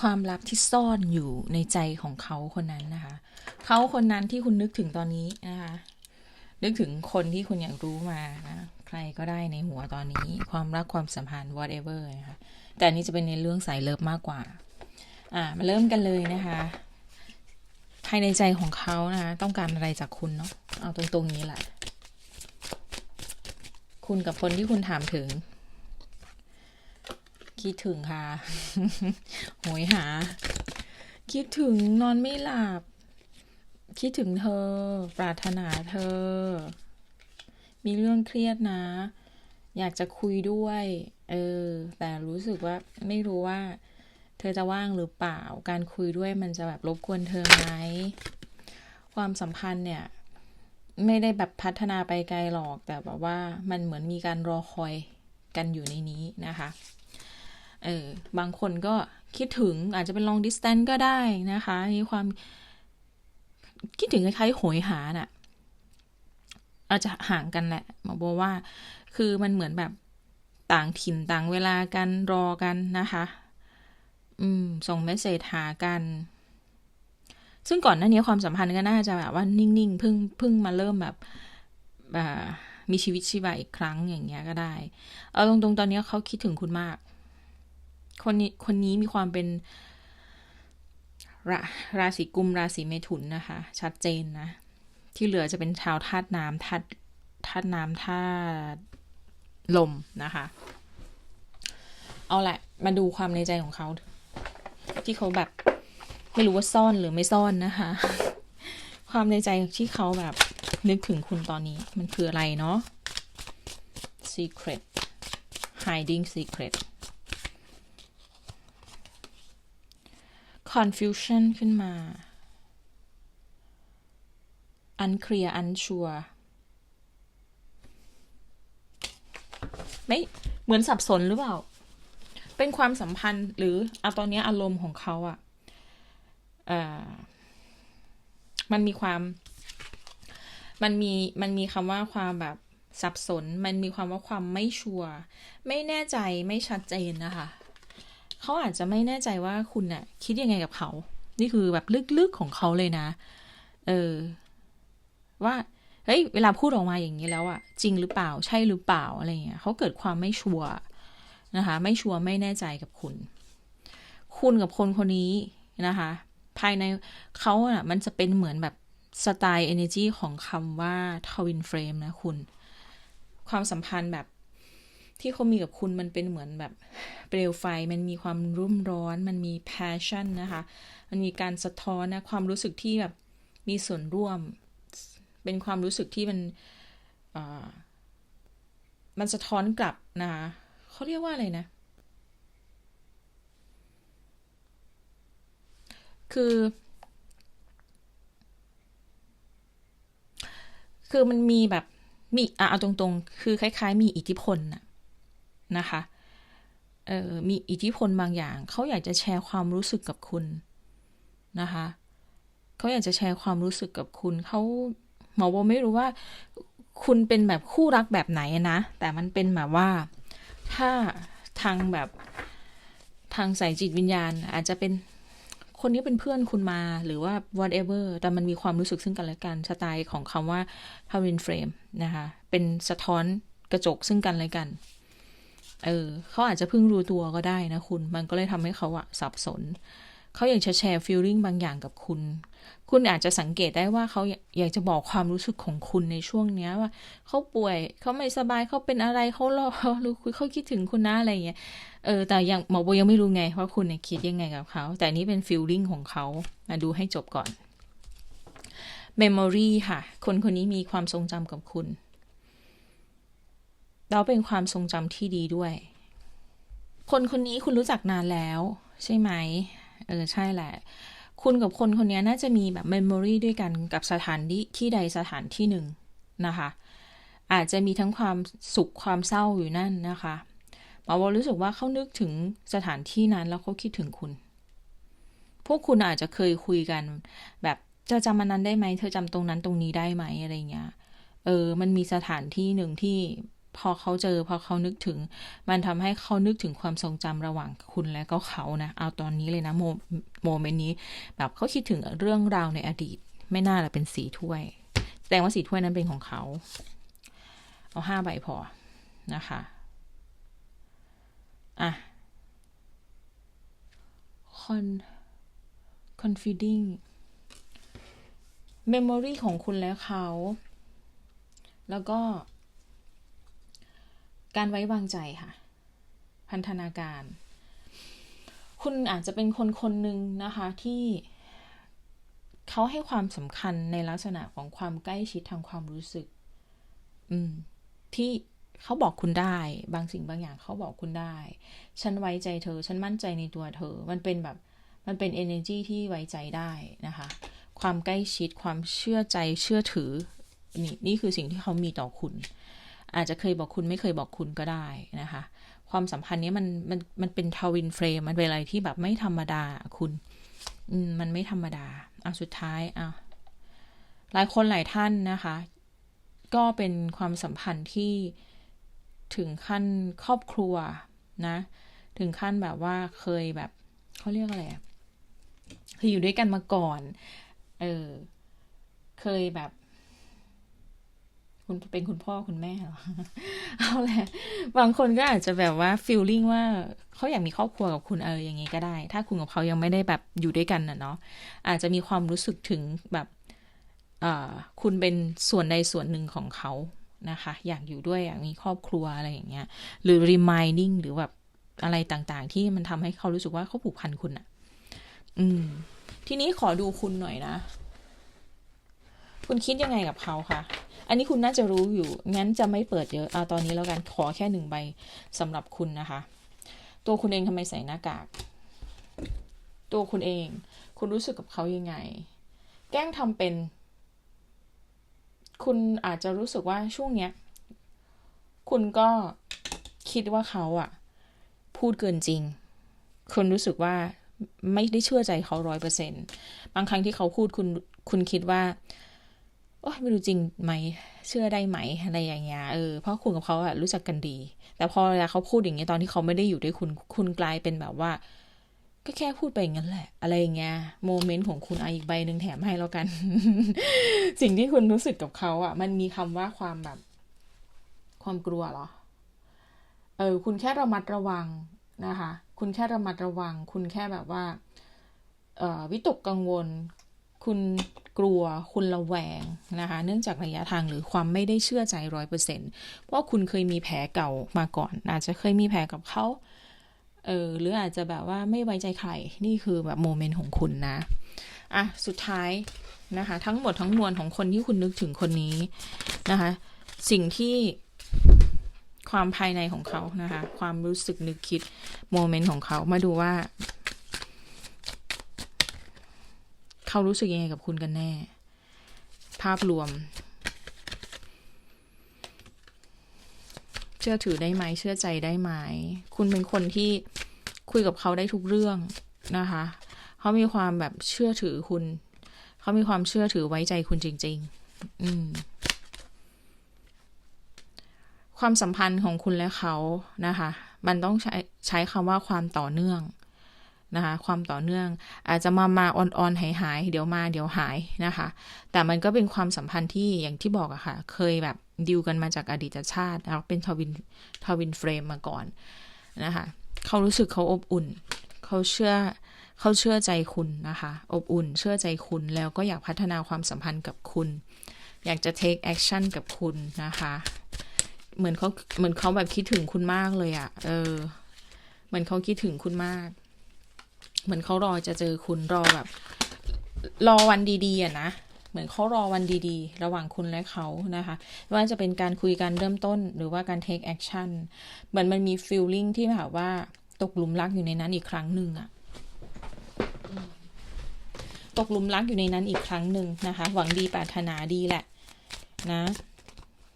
ความลับที่ซ่อนอยู่ในใจของเขาคนนั้นนะคะ เขาคนนั้นที่คุณนึกถึงตอนนี้นะคะ นึกถึงคนที่คุณอยากรู้มานะ ใครก็ได้ในหัวตอนนี้ ความรักความสัมพันธ์ whatever นะคะ แต่นนี้จะเป็นในเรื่องสายเลิฟมากกว่า อ่า มาเริ่มกันเลยนะคะภายในใจของเขานะคะ ต้องการอะไรจากคุณเนาะ เอาตรงๆนี้แหละ คุณกับคนที่คุณถามถึง คิดถึงค่ะ โหยหา คิดถึงนอนไม่หลับ คิดถึงเธอ ปรารถนาเธอ มีเรื่องเครียดนะ อยากจะคุยด้วย เออ แต่รู้สึกว่าไม่รู้ว่า เธอจะว่างหรือเปล่า การคุยด้วยมันจะแบบรบกวนเธอไหม ความสัมพันธ์เนี่ย ไม่ได้แบบพัฒนาไปไกลหรอก แต่แบบว่ามันเหมือนมีการรอคอยกันอยู่ในนี้นะคะ เออบางคนก็คิดถึงอาจจะเป็น long distance ก็ได้นะคะมีความคิดถึงคล้ายๆโหยหาน่ะ อาจจะห่างกันแหละหมอบอกว่า คือมันเหมือนแบบต่างถิ่นต่างเวลากันรอกันนะคะ อืม ส่งเมสเซจหากัน ซึ่งก่อนหน้านี้ความสัมพันธ์ก็น่าจะแบบว่านิ่งๆเพิ่งเพิ่งมาเริ่มแบบมีชีวิตชีวาอีกครั้งอย่างเงี้ยก็ได้ เอาตรงๆตอนนี้เขาคิดถึงคุณมาก คนนี้คนนี้มีความเป็นราราศีกุมราศีเมถุนนะคะ ชัดเจนนะ ที่เหลือจะเป็นชาวธาตุน้ำธาตุธาตุน้ำธาตุลมนะคะ เอาแหละ มาดูความในใจของเขา ที่เขาแบบ ไม่รู้ว่าซ่อนหรือไม่ซ่อนนะคะ ความในใจที่เขาแบบนึกถึงคุณตอนนี้มันคืออะไรเนาะ secret hiding secret confusion ขึ้นมา unclear unsure ไม่เหมือนสับสนหรือเปล่า เป็นความสัมพันธ์หรือเอาตอนนี้อารมณ์ของเขาอะ่ะมันมีความ มันมี มันมีคำว่าความแบบสับสน มันมีความว่าความไม่ชัวร์ ไม่แน่ใจ ไม่ชัดเจนนะคะ เขาอาจจะไม่แน่ใจว่าคุณน่ะ คิดยังไงกับเขา นี่คือแบบลึกๆของเขาเลยนะ เออ ว่า เฮ้ย เวลาพูดออกมาอย่างนี้แล้วอะจริงหรือเปล่า ใช่หรือเปล่าอะไรเงี้ยเขาเกิดความไม่ชัวร์นะคะ ไม่ชัวร์ไม่แน่ใจกับคุณ คุณกับคนคนนี้นะคะ ภายในเขาอะมันจะเป็นเหมือนแบบสไตล์ energy ของคำว่า twin flame นะคุณ ความสัมพันธ์แบบ ที่เขามีกับคุณมันเป็นเหมือนแบบเปลวไฟ มันมีความรุ่มร้อน มันมี passion นะคะ มันมีการสะท้อนนะความรู้สึกที่แบบมีส่วนร่วม เป็นความรู้สึกที่มันมันสะท้อนกลับนะคะเขาเรียกว่าอะไรนะ คือ คือมันมีแบบมีอะเอาตรงๆ คือคล้าย ๆ มีอิทธิพลนะ นะคะออมีอิทธิพลบางอย่าง เขาอยากจะแชร์ความรู้สึกกับคุณนะคะเขาอยากจะแชร์ความรู้สึกกับคุณเขาหมอโบไม่รู้ว่า คุณเป็นแบบคู่รักแบบไหนนะ แต่มันเป็นแบบว่า ถ้าทางแบบทางสายจิตวิญญาณ อาจจะเป็นคนนี้เป็นเพื่อนคุณมาหรือว่า whatever แต่มันมีความรู้สึกซึ่งกันและกันสไตล์ของคำว่า t w i n frame นะคะ เป็นสะท้อนกระจกซึ่งกันและกัน เออเขาอาจจะเพิ่งรู้ตัวก็ได้นะคุณ มันก็เลยทำให้เขาอะสับสน เขาอยากจะแชร์ฟีลลิ่งบางอย่างกับคุณ คุณอาจจะสังเกตได้ว่าเขาอยากจะบอกความรู้สึกของคุณในช่วงเนี้ยว่าเขาป่วยเขาไม่สบายเขาเป็นอะไรเขารอหรือเขาคิดถึงคุณนะอะไรเงี้ย เออ แต่ยังหมอโบยังไม่รู้ไงว่าคุณเนี่ยคิดยังไงกับเขา แต่นี้เป็นฟีลลิ่งของเขา มาดูให้จบก่อน Memory ค่ะ คนคนนี้มีความทรงจำกับคุณ แล้วเป็นความทรงจำที่ดีด้วย คนคนนี้คุณรู้จักนานแล้ว ใช่ไหม เออ ใช่แหละ คุณกับคนคนนี้น่าจะมีแบบเมมโมรีด้วยกันกับสถานที่ที่ใดสถานที่หนึ่งนะคะ อาจจะมีทั้งความสุขความเศร้าอยู่นั่นนะคะหมอวอรู้สึกว่าเขานึกถึงสถานที่นั้นแล้วเขาคิดถึงคุณ พวกคุณอาจจะเคยคุยกัน แบบจะจำมันนั้นได้ไหม เธอจำตรงนั้นตรงนี้ได้ไหมอะไรเงี้ย เออ มันมีสถานที่หนึ่งที่ พอเขาเจอพอเขานึกถึง มันทำให้เขานึกถึงความทรงจำระหว่างคุณและก็เขานะเอาตอนนี้เลยนะโมโมเมนต์นี้ แบบเขาคิดถึงเรื่องราวในอดีต ไม่น่าจะเป็นสีถ้วยแสดงว่าสีถ้วยนั้นเป็นของเขา เอาห้าใบพอนะคะอะ con confiding memory ของคุณและเขา แล้วก็ การไว้วางใจค่ะ พันธนาการ คุณอาจจะเป็นคนคนหนึ่งนะคะที่เขาให้ความสำคัญในลักษณะของความใกล้ชิดทางความรู้สึก อืม ที่เขาบอกคุณได้ บางสิ่งบางอย่างเขาบอกคุณได้ ฉันไว้ใจเธอ ฉันมั่นใจในตัวเธอ มันเป็นแบบ มันเป็น energy ที่ไว้ใจได้นะคะ ความใกล้ชิด ความเชื่อใจ เชื่อถือ นี่ นี่คือสิ่งที่เขามีต่อคุณ อาจจะเคยบอกคุณไม่เคยบอกคุณก็ได้นะคะ ความสัมพันธ์นี้มันมันมันเป็นทวินเฟรมมันเป็นอะไรที่แบบไม่ธรรมดาคุณมันไม่ธรรมดาเอาสุดท้ายอะหลายคนหลายท่านนะคะ ก็เป็นความสัมพันธ์ที่ถึงขั้นครอบครัวนะ ถึงขั้นแบบว่าเคยแบบเขาเรียกอะไรอะคืออยู่ด้วยกันมาก่อน เออ เคยแบบ คุณเป็นคุณพ่อคุณแม่หรอเอาแหละบางคนก็อาจจะแบบว่าฟีลลิ่งว่าเขาอยากมีครอบครัวกับคุณเอออย่างงี้ก็ได้ ถ้าคุณกับเขายังไม่ได้แบบอยู่ด้วยกันน่ะเนาะอาจจะมีความรู้สึกถึงแบบคุณเป็นส่วนใดส่วนหนึ่งของเขานะคะ อยากอยู่ด้วยอยากมีครอบครัวอะไรอย่างเงี้ย หรือ reminding หรือแบบอะไรต่างๆ ที่มันทำให้เขารู้สึกว่าเขาผูกพันคุณอะ อืม ทีนี้ขอดูคุณหน่อยนะ คุณคิดยังไงกับเขาคะอันนี้คุณน่าจะรู้อยู่ งั้นจะไม่เปิดเยอะเอาตอนนี้แล้วกันขอแค่หนึ่งใบสำหรับคุณนะคะ ตัวคุณเองทำไมใส่หน้ากาก ตัวคุณเอง คุณรู้สึกกับเขายังไง แกล้งทำเป็น คุณอาจจะรู้สึกว่าช่วงเนี้ย คุณก็คิดว่าเขาอะพูดเกินจริง คุณรู้สึกว่าไม่ได้เชื่อใจเขาร้อยเปอร์เซ็นบางครั้งที่เขาพูดคุณคุณคิดว่า โอ้ยไม่รู้จริงไหมเชื่อได้ไหมอะไรอย่างเงี้ยเออเพราะคุณกับเขาอะรู้จักกันดี แต่พอเวลาเขาพูดอย่างเงี้ยตอนที่เขาไม่ได้อยู่ด้วยคุณคุณกลายเป็นแบบว่า ก็แค่พูดไปอย่างนั้นแหละ อะไรอย่างเงี้ยโมเมนต์ของคุณอาอีกใบหนึ่งแถมให้แล้วกัน สิ่งที่คุณรู้สึกกับเขาอะมันมีคำว่าความแบบ ความกลัวเหรอ เออ คุณแค่ระมัดระวังนะคะ คุณแค่ระมัดระวัง คุณแค่แบบว่าเอ่อวิตกกังวล คุณกลัวคุณระแวงนะคะ เนื่องจากระยะทางหรือความไม่ได้เชื่อใจร้อยเปอร์เซ็นเพราะคุณเคยมีแผลเก่ามาก่อน อาจจะเคยมีแผลกับเขาเออหรืออาจจะแบบว่าไม่ไว้ใจใคร นี่คือแบบโมเมนต์ของคุณนะ อะ สุดท้ายนะคะ ทั้งหมดทั้งมวลของคนที่คุณนึกถึงคนนี้นะคะ สิ่งที่ความภายในของเขานะคะ ความรู้สึกนึกคิดโมเมนต์ของเขามาดูว่า เขารู้สึกยังไงกับคุณกันแน่ ภาพรวม เชื่อถือได้ไหม เชื่อใจได้ไหม คุณเป็นคนที่คุยกับเขาได้ทุกเรื่องนะคะ เขามีความแบบเชื่อถือคุณ เขามีความเชื่อถือไว้ใจคุณจริง ๆ อืมความสัมพันธ์ของคุณและเขานะคะ มันต้องใช้ใช้คำว่าความต่อเนื่อง นะคะ ความต่อเนื่อง อาจจะมามาออนออนหายหายเดี๋ยวมาเดี๋ยวหายนะคะ แต่มันก็เป็นความสัมพันธ์ที่อย่างที่บอกอะค่ะ เคยแบบดิวกันมาจากอดีตชาติแล้วเป็นทวินทวินเฟรมมาก่อนนะคะเขารู้สึกเขาอบอุ่น เขาเชื่อเขาเชื่อใจคุณนะคะ อบอุ่น เชื่อใจคุณ แล้วก็อยากพัฒนาความสัมพันธ์กับคุณ อยากจะ take action กับคุณนะคะ เหมือนเขาเหมือนเขาแบบคิดถึงคุณมากเลยอะ่ะ เออ เหมือนเขาคิดถึงคุณมาก เหมือนเขารอจะเจอคุณรอแบบ รอวันดีๆอะนะเหมือนเขารอวันดีๆ ระหว่างคุณและเขานะคะ ว่าจะเป็นการคุยกันเริ่มต้นหรือว่าการ take action เหมือนมันมี feeling ที่แบบว่าตกหลุมรักอยู่ในนั้นอีกครั้งหนึ่งอะตกหลุมรักอยู่ในนั้นอีกครั้งหนึ่งนะคะ หวังดีปรารถนาดีแหละ นะ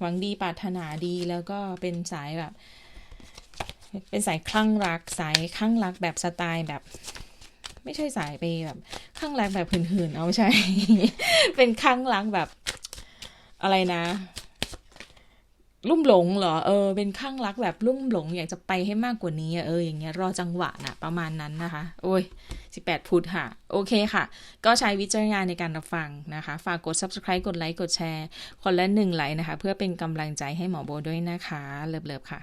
หวังดีปรารถนาดีแล้วก็เป็นสายแบบ เป็นสายคลั่งรักสายคลั่งรักแบบสไตล์แบบ ไม่ใช่สายไปแบบคลั่งรักแบบหืนๆเอาใช่ เป็นคลั่งรักแบบอะไรนะลุ่มหลงเหรอเออเป็นข้างรักแบบลุ่มหลง อยากจะไปให้มากกว่านี้เอออย่างเงี้ยรอจังหวะนะประมาณนั้นนะคะ โอ้ย 18 พุธค่ะ โอเคค่ะ ก็ใช้วิจารณญาณในการรับฟังนะคะ ฝากกด subscribe กดไลค์กดแชร์ คนละหนึ่งไลค์นะคะ เพื่อเป็นกำลังใจให้หมอโบด้วยนะคะ เลิฟๆค่ะ